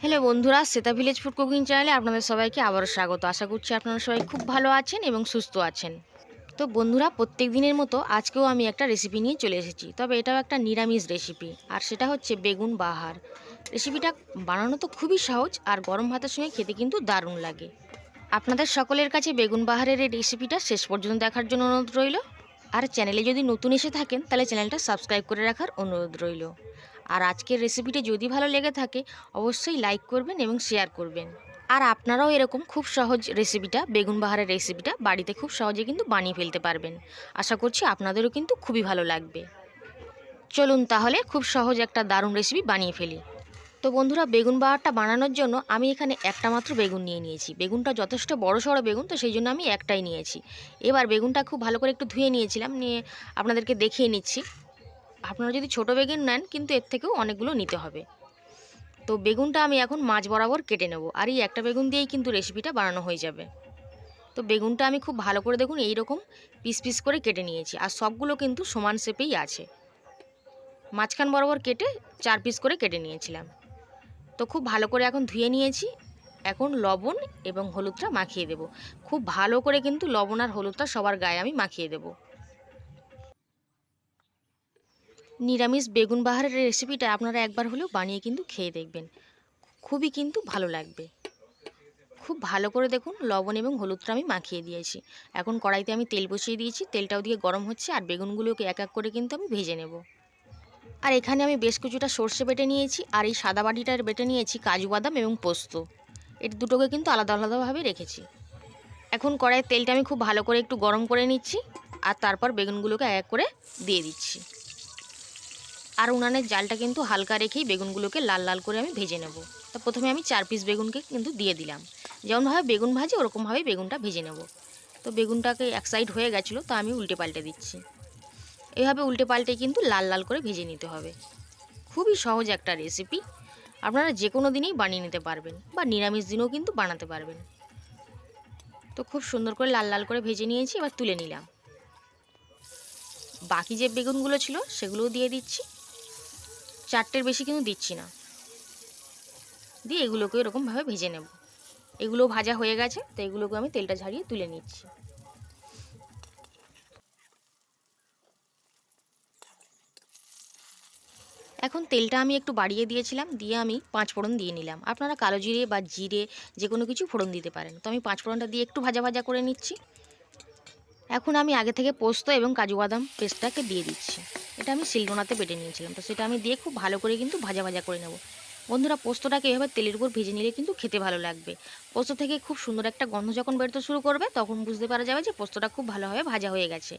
Hello বন্ধুরা সেতা village food cooking চ্যানেলে আপনাদের সবাইকে আবারও স্বাগত। আশা করছি আপনারা সবাই খুব ভালো আছেন এবং সুস্থ আছেন। তো বন্ধুরা, প্রত্যেক দিনের মতো আজকেও আমি একটা রেসিপি নিয়ে চলে এসেছি, তবে এটাও একটা নিরামিষ রেসিপি আর সেটা হচ্ছে বেগুন বাহার। রেসিপিটা বানানো তো খুবই সহজ, আর গরম ভাতের সঙ্গে খেতে কিন্তু দারুণ লাগে। আপনাদের সকলের কাছে বেগুন বাহারের এই রেসিপিটা শেষ পর্যন্ত দেখার জন্য অনুরোধ রইল। আর চ্যানেলে যদি নতুন এসে থাকেন, তাহলে চ্যানেলটা সাবস্ক্রাইব করে রাখার অনুরোধ রইল। আর আজকের রেসিপিটি যদি ভালো লেগে থাকে, অবশ্যই লাইক করবেন এবং শেয়ার করবেন। আর আপনারাও এরকম খুব সহজ রেসিপিটা বেগুন বাহারের রেসিপিটা বাড়িতে খুব সহজে কিন্তু বানিয়ে ফেলতে পারবেন। আশা করছি আপনাদেরও কিন্তু খুবই ভালো লাগবে। চলুন তাহলে খুব সহজ একটা দারুণ রেসিপি বানিয়ে ফেলি। তো বন্ধুরা, বেগুন বাহারটা বানানোর জন্য আমি এখানে একটা মাত্র বেগুন নিয়ে নিয়েছি। বেগুনটা যথেষ্ট বড় সড়ো বেগুন, তো সেই জন্য আমি একটাই নিয়েছি। এবার বেগুনটা খুব ভালো করে একটু ধুয়ে নিয়েছিলাম, নিয়ে আপনাদেরকে দেখিয়ে নিচ্ছি। আপনারা যদি ছোট বেগুন নেন, কিন্তু এর থেকেও অনেকগুলো নিতে হবে। তো বেগুনটা আমি এখন মাছ বরাবর কেটে নেব। আর এই একটা বেগুন দিয়েই কিন্তু রেসিপিটা বানানো হয়ে যাবে। তো বেগুনটা আমি খুব ভালো করে দেখুন এই রকম পিস পিস করে কেটে নিয়েছি। আর সবগুলো কিন্তু সমান শেপেই আছে। মাঝখান বরাবর কেটে চার পিস করে কেটে নিয়েছিলাম। তো খুব ভালো করে এখন ধুয়ে নিয়েছি। এখন লবণ এবং হলুদটা মাখিয়ে দেব। খুব ভালো করে কিন্তু লবণ আর হলুদটা সবার গায়ে আমি মাখিয়ে দেবো। নিরামিষ বেগুন বাহারের রেসিপিটা আপনারা একবার হলেও বানিয়ে কিন্তু খেয়ে দেখবেন। খুবই কিন্তু ভালো লাগবে। খুব ভালো করে দেখুন, লবণ এবং হলুদটা আমি মাখিয়ে দিয়েছি। এখন কড়াইতে আমি তেল বসিয়ে দিয়েছি, তেলটাও দিয়ে গরম হচ্ছে আর বেগুনগুলোকে এক এক করে কিন্তু আমি ভেজে নেব। আর এখানে আমি বেশ কিছুটা সর্ষে বেটে নিয়েছি আর এই সাদা বাটিটার বেটে নিয়েছি কাজু বাদাম এবং পোস্ত। এর দুটোকে কিন্তু আলাদা আলাদাভাবে রেখেছি। এখন কড়াইয়ের তেলটা আমি খুব ভালো করে একটু গরম করে নিচ্ছি আর তারপর বেগুনগুলোকে এক এক করে দিয়ে দিচ্ছি। আর উনানের জালটা কিন্তু হালকা রেখেই বেগুনগুলোকে লাল লাল করে আমি ভেজে নেব। তা প্রথমে আমি চার পিস বেগুনকে কিন্তু দিয়ে দিলাম। যেমনভাবে বেগুন ভাজি, ওরকমভাবেই বেগুনটা ভেজে নেব। তো বেগুনটাকে এক সাইড হয়ে গেছিল, তো আমি উল্টে পাল্টে দিচ্ছি। এভাবে উল্টে পাল্টে কিন্তু লাল লাল করে ভেজে নিতে হবে। খুবই সহজ একটা রেসিপি আপনারা যে কোনো দিনেই বানিয়ে নিতে পারবেন বা নিরামিষ দিনেও কিন্তু বানাতে পারবেন। তো খুব সুন্দর করে লাল লাল করে ভেজে নিয়েছি, এবার তুলে নিলাম। বাকি যে বেগুনগুলো ছিল, সেগুলোও দিয়ে দিচ্ছি। চারটের বেশি কিন্তু দিচ্ছি না। দিয়ে এগুলোকে এরকমভাবে ভেজে নেব। এগুলো ভাজা হয়ে গেছে, তো এগুলোকে আমি তেলটা ঝারিয়ে তুলে নিচ্ছি। এখন তেলটা আমি একটু বাড়িয়ে দিয়েছিলাম, দিয়ে আমি পাঁচ ফোড়ন দিয়ে নিলাম। আপনারা কালো জিরে বা জিরে যে কোনো কিছু ফোড়ন দিতে পারেন। তো আমি পাঁচ ফোড়নটা দিয়ে একটু ভাজা ভাজা করে নিচ্ছি। এখন আমি আগে থেকে পোস্ত এবং কাজু বাদাম পেস্টটাকে দিয়ে দিচ্ছি। এটা আমি শিলনোড়াতে বেটে নিয়েছিলাম। তো সেটা আমি দিয়ে খুব ভালো করে কিন্তু ভাজা ভাজা করে নেব। বন্ধুরা, পোস্তটাকে এভাবে তেলের উপর ভেজে নিলে কিন্তু খেতে ভালো লাগবে। পোস্ত থেকে খুব সুন্দর একটা গন্ধ যখন বেরোতে শুরু করবে, তখন বুঝতে পারা যাবে যে পোস্তটা খুব ভালোভাবে ভাজা হয়ে গেছে।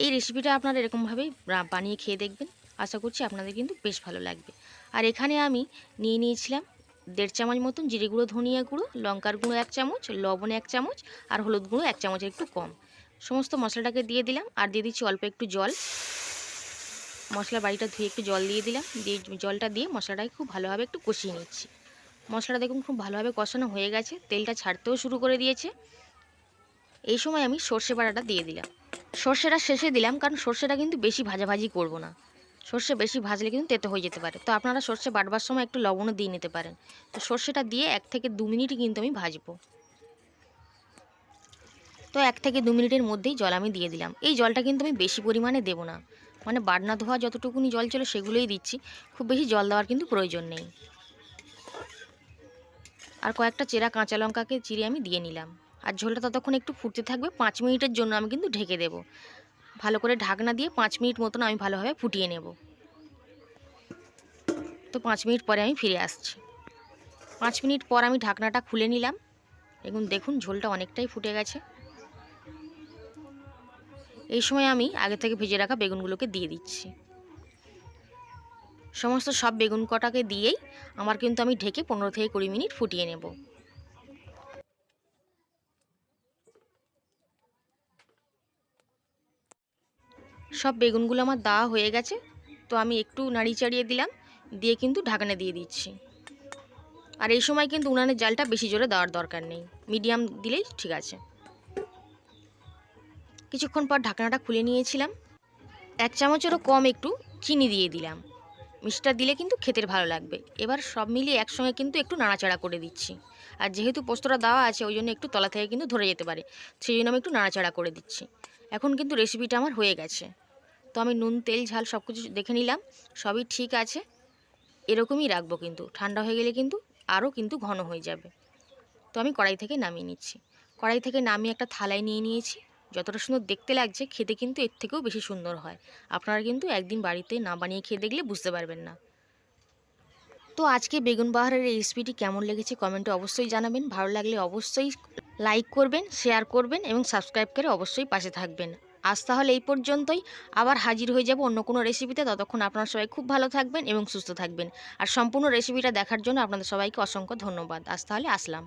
এই রেসিপিটা আপনারা এরকমভাবেই বানিয়ে খেয়ে দেখবেন। আশা করছি আপনাদের কিন্তু বেশ ভালো লাগবে। আর এখানে আমি নিয়ে নিয়েছিলাম দেড় চামচ মতন জিরে গুঁড়ো, ধনিয়া গুঁড়ো, লঙ্কার গুঁড়ো এক চামচ, লবণ এক চামচ, আর হলুদ গুঁড়ো এক চামচের একটু কম। সমস্ত মশলাটাকে দিয়ে দিলাম। আর দিয়ে দিচ্ছি অল্প একটু জল। মশলা বাড়িটা ধুয়ে একটু জল দিয়ে দিলাম। দিয়ে জলটা দিয়ে মশলাটাকে খুব ভালোভাবে একটু কষিয়ে নিচ্ছি। মশলাটা দেখুন খুব ভালোভাবে কষানো হয়ে গেছে। তেলটা ছাড়তেও শুরু করে দিয়েছে। এই সময় আমি সর্ষে বাটাটা দিয়ে দিলাম। সর্ষেটা শেষে দিলাম কারণ সর্ষেটা কিন্তু বেশি ভাজাভাজি করব না। সর্ষে বেশি ভাজলে কিন্তু তেতো হয়ে যেতে পারে। তো আপনারা সর্ষে বাটবার সময় একটু লবণও দিয়ে নিতে পারেন। তো সর্ষেটা দিয়ে এক থেকে দু মিনিটই কিন্তু আমি ভাজবো। তো এক থেকে দু মিনিটের মধ্যেই জল আমি দিয়ে দিলাম। এই জলটা কিন্তু আমি বেশি পরিমাণে দেবো না। মানে বাটনা ধোয়া যতটুকুনি জল ছিল সেগুলোই দিচ্ছি। খুব বেশি জল দেওয়ার কিন্তু প্রয়োজন নেই। আর কয়েকটা চেরা কাঁচা লঙ্কাকে চিড়ে আমি দিয়ে নিলাম। আর ঝোলটা ততক্ষণ একটু ফুটতে থাকবে, পাঁচ মিনিটের জন্য আমি কিন্তু ঢেকে দেব। ভালো করে ঢাকনা দিয়ে পাঁচ মিনিট মতন আমি ভালোভাবে ফুটিয়ে নেব। তো পাঁচ মিনিট পরে আমি ফিরে আসছি। পাঁচ মিনিট পর আমি ঢাকনাটা খুলে নিলাম। এবং দেখুন, ঝোলটা অনেকটাই ফুটে গেছে। এই সময় আমি আগে থেকে ভেজে রাখা বেগুনগুলোকে দিয়ে দিচ্ছি। সমস্ত সব বেগুন কটাকে দিয়েই আমার কিন্তু আমি ঢেকে পনেরো থেকে কুড়ি মিনিট ফুটিয়ে নেব। সব বেগুনগুলো আমার দেওয়া হয়ে গেছে, তো আমি একটু নাড়ি চাড়িয়ে দিলাম, দিয়ে কিন্তু ঢাকনা দিয়ে দিচ্ছি। আর এই সময় কিন্তু উনানের জালটা বেশি জোরে দেওয়ার দরকার নেই, মিডিয়াম দিলেই ঠিক আছে। কিছুক্ষণ পর ঢাকনাটা খুলে নিয়েছিলাম। এক চামচেরও কম একটু চিনি দিয়ে দিলাম। মিষ্টিটা দিলে কিন্তু খেতে ভালো লাগবে। এবার সব মিলিয়ে একসঙ্গে কিন্তু একটু নাড়াচাড়া করে দিচ্ছি। আর যেহেতু পোস্তটা দেওয়া আছে, ওই জন্য একটু তলা থেকে কিন্তু ধরে যেতে পারে। সেই জন্য আমি একটু নাড়াচাড়া করে দিচ্ছি। এখন কিন্তু রেসিপিটা আমার হয়ে গেছে। তো আমি নুন, তেল, ঝাল সব কিছু দেখে নিলাম। সবই ঠিক আছে। এরকমই রাখব কিন্তু। ঠান্ডা হয়ে গেলে কিন্তু আরও কিন্তু ঘন হয়ে যাবে। তো আমি কড়াই থেকে নামিয়ে নিচ্ছি। কড়াই থেকে নামিয়ে একটা থালায় নিয়ে নিয়েছি। যতটা সুন্দর দেখতে লাগছে, খেতে কিন্তু এর থেকেও বেশি সুন্দর হয়। আপনারা কিন্তু একদিন বাড়িতে না বানিয়ে খেয়ে দেখলে বুঝতে পারবেন না। তো আজকে বেগুন বাহারের রেসিপিটি কেমন লেগেছে কমেন্টে অবশ্যই জানাবেন। ভালো লাগলে অবশ্যই লাইক করবেন শেয়ার করবেন এবং সাবস্ক্রাইব করে অবশ্যই পাশে থাকবেন। আজ তাহলে এই পর্যন্তই। আবার হাজির হয়ে যাব অন্য কোনো রেসিপিতে ততক্ষণ আপনারা সবাই খুব ভালো থাকবেন এবং সুস্থ থাকবেন। আর সম্পূর্ণ রেসিপিটা দেখার জন্য আপনাদের সবাইকে অসংখ্য ধন্যবাদ। আজ তাহলে আসলাম।